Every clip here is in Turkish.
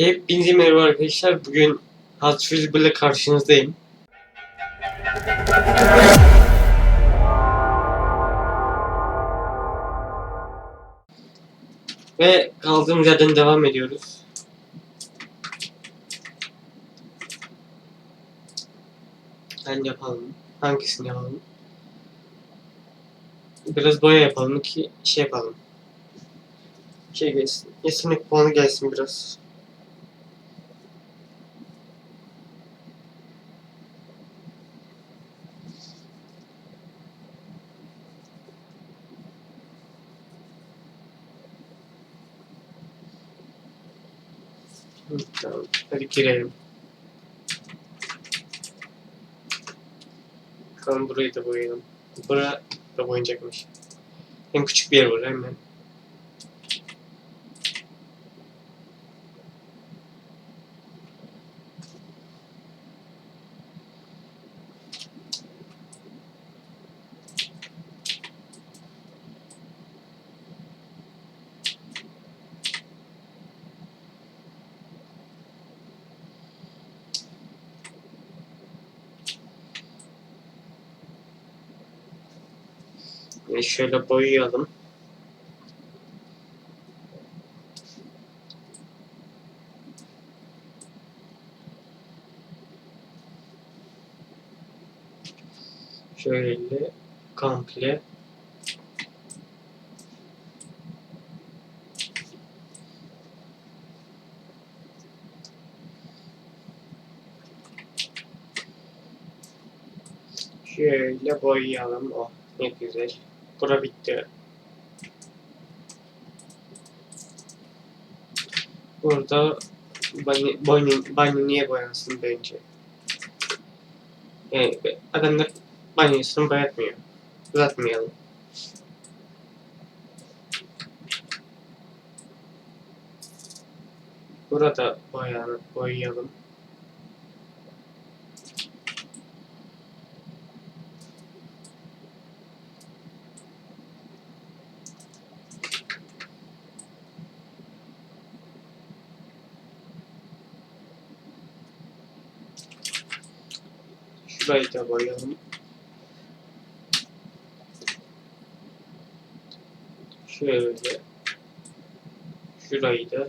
Hepinize merhaba arkadaşlar. Bugün Hot Frisbee ile karşınızdayım. Ve kaldığımız yerden devam ediyoruz. Ben yapalım. Hangisini yapalım? Biraz boya yapalım ki şey yapalım. Şey gelsin. Yetenek puanı gelsin biraz. Hadi girelim. Bakalım burayı da boyayalım. Bura da boyanacakmış. Hem küçük bir yer var hemen. Ve şöyle boyayalım. Şöyle komple Şöyle boyayalım. Oh ne güzel. Bura bitti. Burada banyo, niye boyansın bence? Yani adamlar banyosunu boyatmıyor. Uzatmayalım. Burada boyayalım. boyayalım. Şurayı da boyayalım. Şöyle. Şurayı da.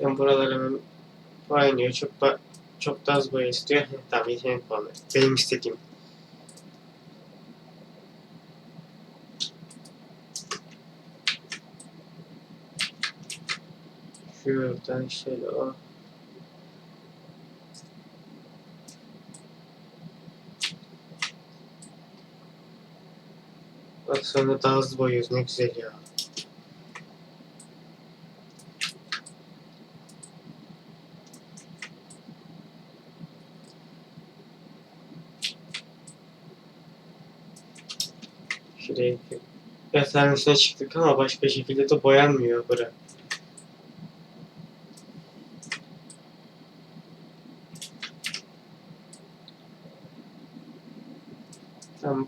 Ben buraları hemen. Çok da çok da az boya istiyor. Tamam yetenek puanı. Benim istediğim. Şuradan şöyle o. Bak sonra daha hızlı boyuyoruz ne güzel ya. Şuraya yatağın üstüne çıktık ama başka şekilde de boyanmıyor bura.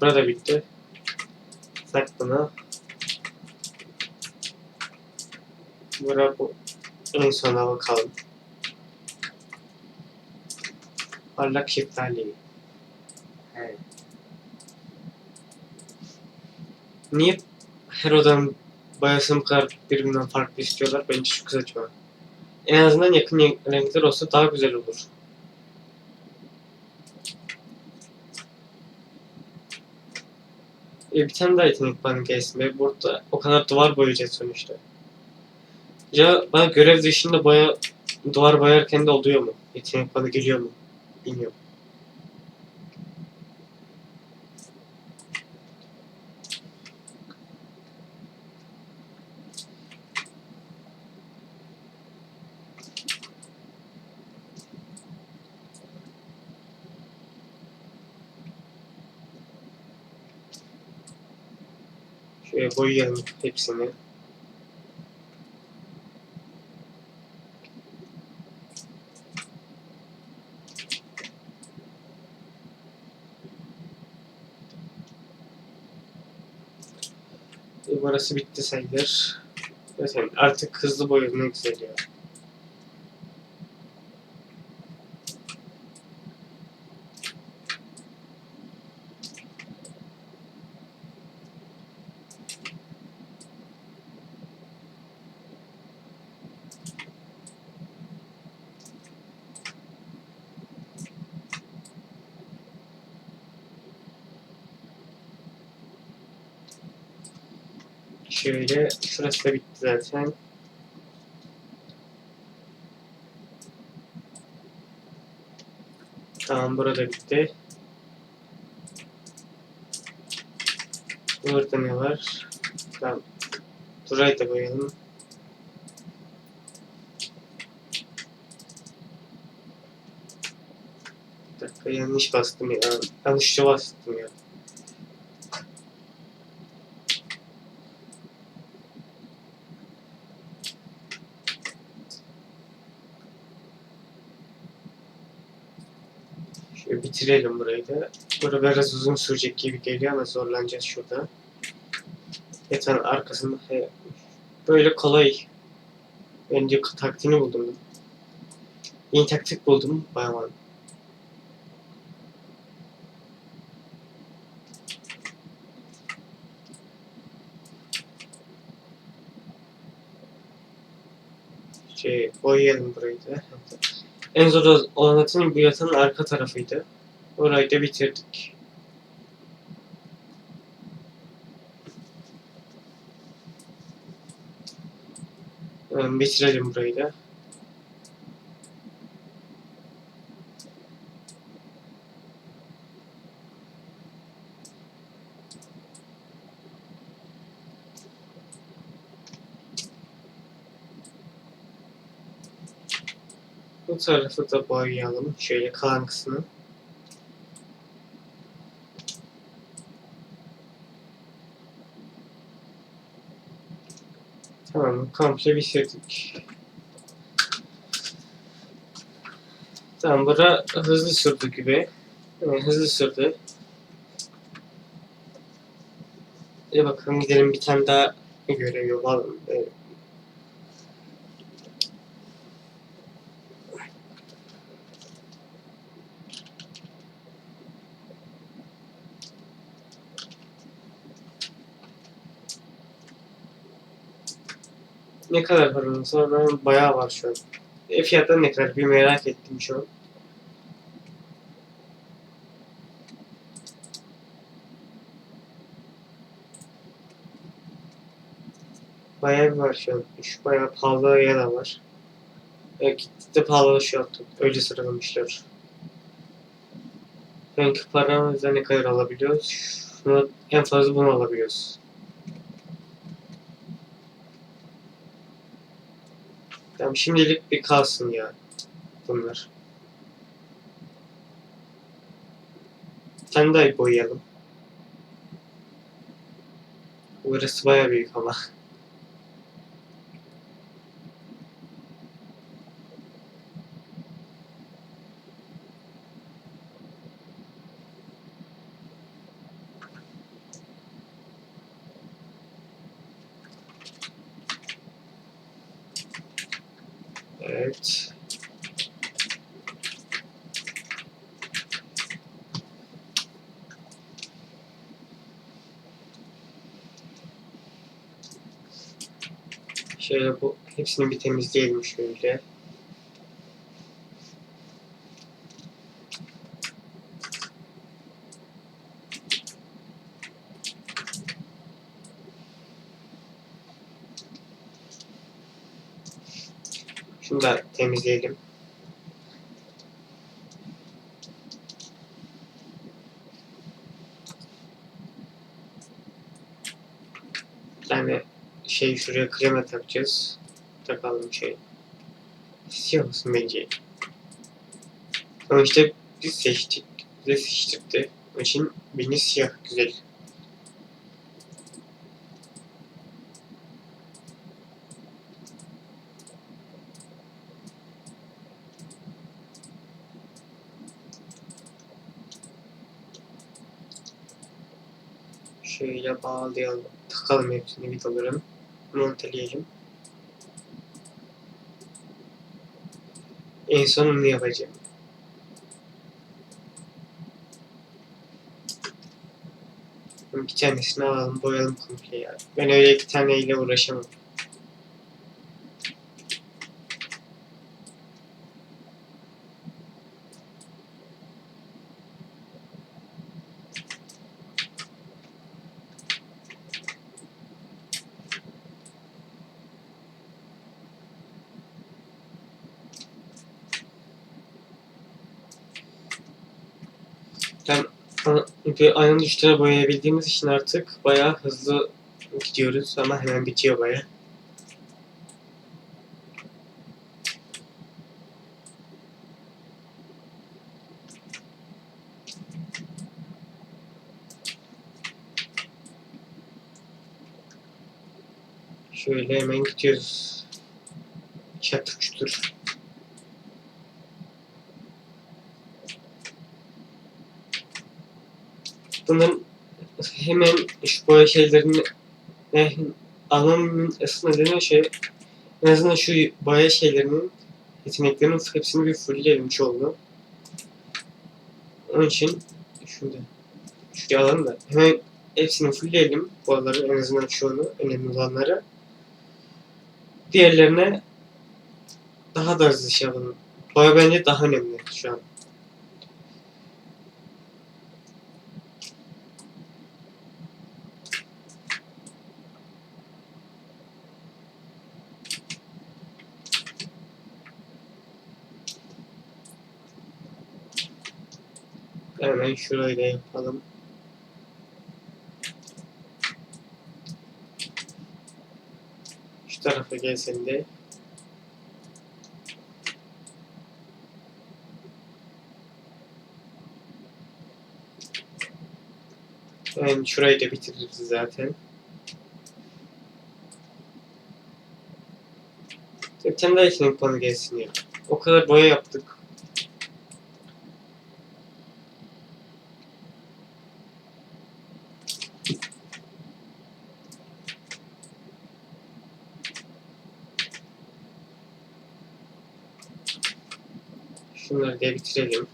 Burada bitti. Sak bunu. Bura bu. En sona bakalım. Parlak şeftali. He. Niye her odanın boyasını bu kadar birbirinden farklı istiyorlar? Bence çok saçma. En azından yakın renkler olsa daha güzel olur. Bir tane daha yetenek puanı gelsin ve burada o kadar duvar boyayacağız sonuçta. Ya bana görev dışında boya duvar boyarken de oluyor mu? Yetenek puanı geliyor mu? Bilmiyorum. e, boyayalım hepsini. Burası bitti sayılır. Zaten artık hızlı boyanın güzel. Şöyle şurası da bitti zaten. Tamam burada bitti. Burada ne var? Tamam. Burayı da koyalım. Bir dakika yanlış bastım ya. Yanlışça bastım ya. Şöyle bitirelim burayı da. Burada biraz uzun sürecek gibi geliyor ama zorlanacağız şurada. Yatağın arkasında böyle kolay. Bence taktiğini buldum. Yeni taktik buldum. Bayağı Şey, boyayalım burayı da. En zor olan atın bu yatağın arka tarafıydı. Orayı da bitirdik. Hemen bitirelim burayı da. Bu tarafı da boyayalım. Şöyle kalan kısmı. Tamam, komple bitirdik. Tamam, bura hızlı sürdü gibi. Evet, hızlı sürdü. Bir bakalım gidelim bir tane daha görev yapalım. Ne kadar var? Ben bayağı var şu an. E, fiyatları ne kadar bir merak ettim şu an. Bayağı bir var şu an. Şu bayağı pahalı yer de var. E, gitti de pahalı şu yaptım. Öyle sıralamışlar. Çünkü paramızda ne kadar alabiliyoruz? Şunu en fazla bunu alabiliyoruz. Tamam şimdilik bir kalsın ya bunlar. Sen de boyayalım. Burası baya büyük ama. Evet. Şöyle bu hepsini bir temizleyelim şöyle. Şunu da temizleyelim. Tane şey şuraya krema takacağız. Takalım şey. Siyah olsun bence. Ama işte biz seçtik. Bize seçtirdi. Onun için beni siyah güzel. Şöyle bağlayalım. Bakalım hepsini vidalarım. Monteleyelim. En son onu yapacağım. Bir tanesini alalım, boyayalım komple ya. Ben öyle iki taneyle uğraşamam. Ama bir ayın üstüne boyayabildiğimiz için artık bayağı hızlı gidiyoruz ama hemen bitiyor bayağı. Şöyle hemen gidiyoruz. Çatır çutur. Bunların hemen şu boya şeylerini eh, almamın asıl nedeni şey en azından şu boya şeylerinin yeteneklerinin hepsini bir fullleyelim çoğunu. Onun için şurada şuraya alalım da hemen hepsini fullleyelim boyaları en azından çoğunu önemli olanları. Diğerlerine daha da hızlı şey yapalım. Boya bence daha önemli şu an. Hemen da yapalım. Şu tarafa gelsen de. Ben şurayı da bitiririz zaten. Daha yetenek puanı gelsin ya. O kadar boya yaptık. Şunları da bitirelim.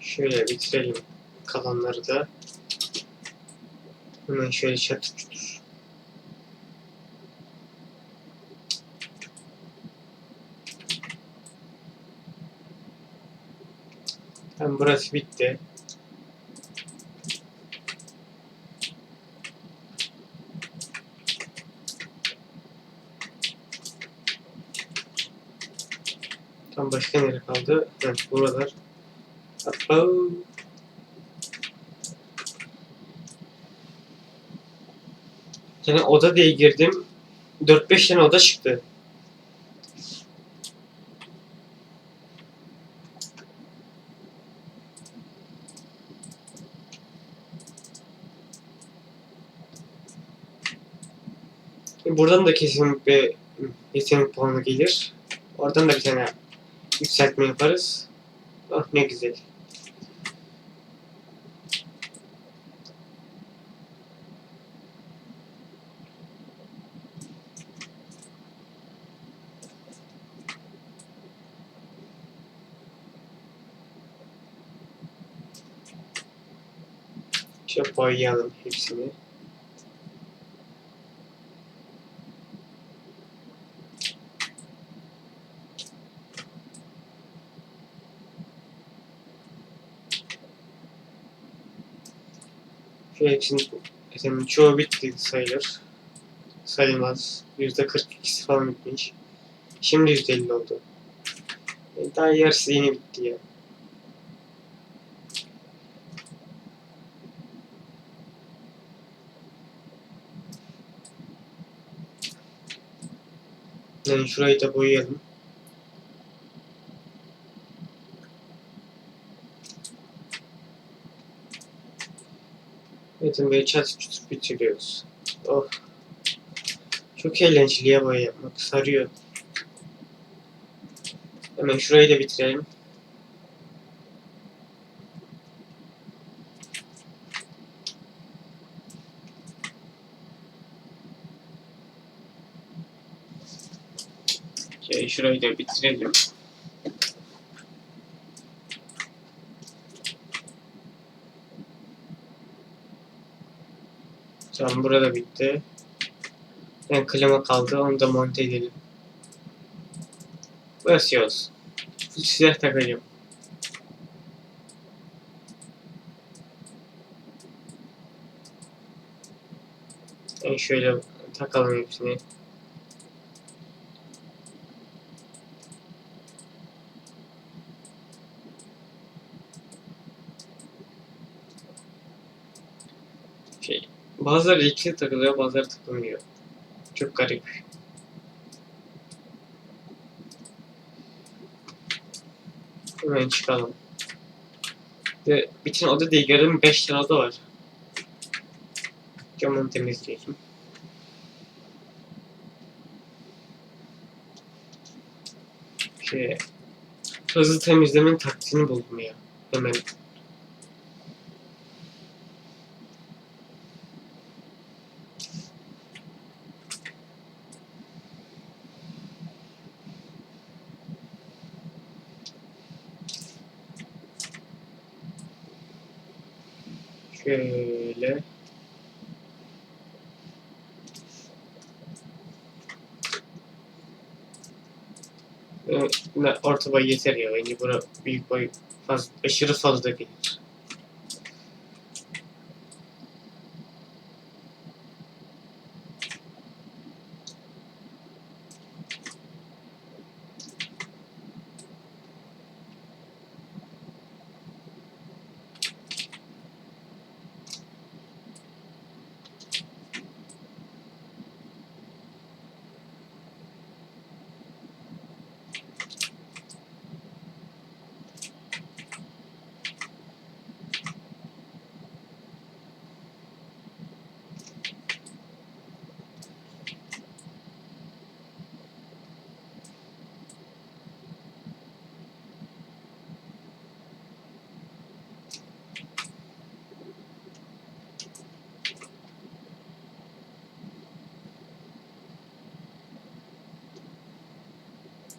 Şöyle bitirelim kalanları da. Hemen şöyle çatır çutur. Tamam burası bitti. Tam başka nere kaldı? Evet, buralar. Oh. Yani oda diye girdim. 4-5 tane oda çıktı. Buradan da kesinlikle yetenek puanı gelir. Oradan da bir tane yükseltme yaparız. Ah ne güzel. Şöyle boyayalım hepsini. Şu hepsinin efendim, çoğu bitti sayılır. Sayılmaz. Yüzde 42'si falan bitmiş. Şimdi yüzde 50 oldu. E, Daha yarısı yeni bitti ya. Yani şurayı da boyayalım. Metin Bey çat çutur bitiriyoruz. Oh. Çok eğlenceli ya boya yapmak. Sarıyor. Hemen şurayı da bitirelim. Şey, şurayı da bitirelim. Tamam burada bitti. Yani klima kaldı onu da monte edelim. Burası iyi olsun. Silah takacağım. Yani şöyle takalım hepsini. Şey, bazıları ikili takılıyor, bazıları takılmıyor. Çok garip. Hemen çıkalım. Ve bütün oda değil, gördüğüm 5 tane oda var. Camını temizleyeceğim. Şey, hızlı temizlemenin taktiğini buldum ya. Hemen. Şöyle. Orta boy yeter ya. Bence bura büyük boy fazla, aşırı fazla gelir.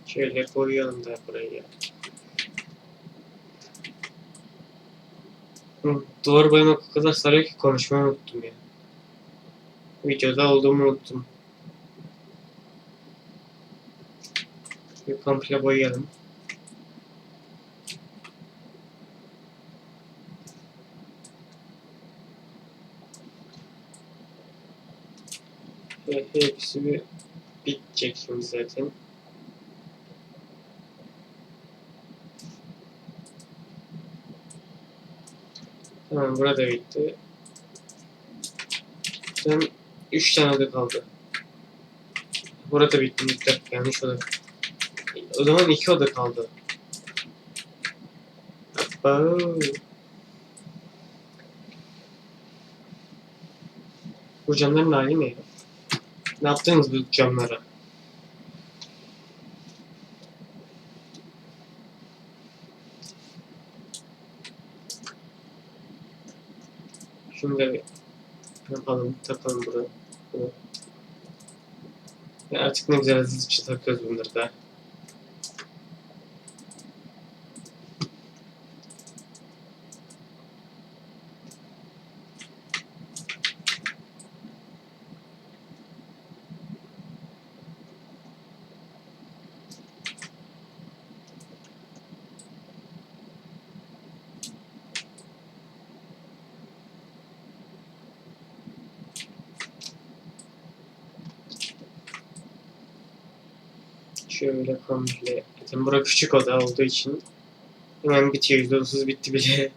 Şöyle koyalım da burayı ya. Hı, Duvar boyamak o kadar sarıyor ki konuşmayı unuttum ya. Videoda olduğumu unuttum. Bir komple boyayalım. Hepsi bir bitecek şimdi zaten. Tamam burada bitti. Sen 3 tane oda kaldı. Burada bitti. Dakika yanlış oda. O zaman 2 oda kaldı. Hoppa. Bu camların hali ne? Ne yaptınız bu camlara? Bir yapalım, takalım buraya. Bunu. Ya artık ne güzel hızlıca takıyoruz bunları da. Şöyle komple. Zaten bura küçük oda olduğu için hemen bitiyor. %30 bitti bile.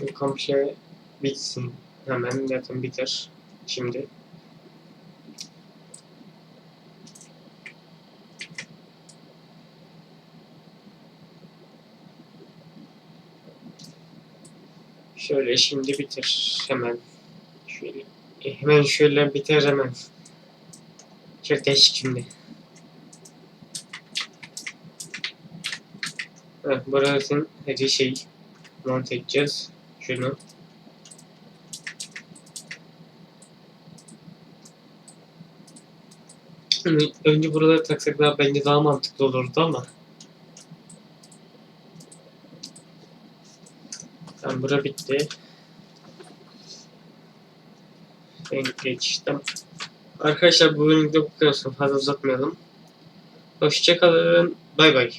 Bu komşu bitsin. Hemen zaten biter. Şimdi. Şöyle şimdi bitir hemen. Şöyle e, hemen şöyle biter hemen. Değişik şimdi. Evet, burasının hadi şey mount edeceğiz. Şunu. Hani önce buraları taksak daha bence daha mantıklı olurdu ama. Tamam bura bitti. Ben geçtim. Arkadaşlar bu bölümde bu kadar. Fazla uzatmayalım. Hoşçakalın. Bay bay.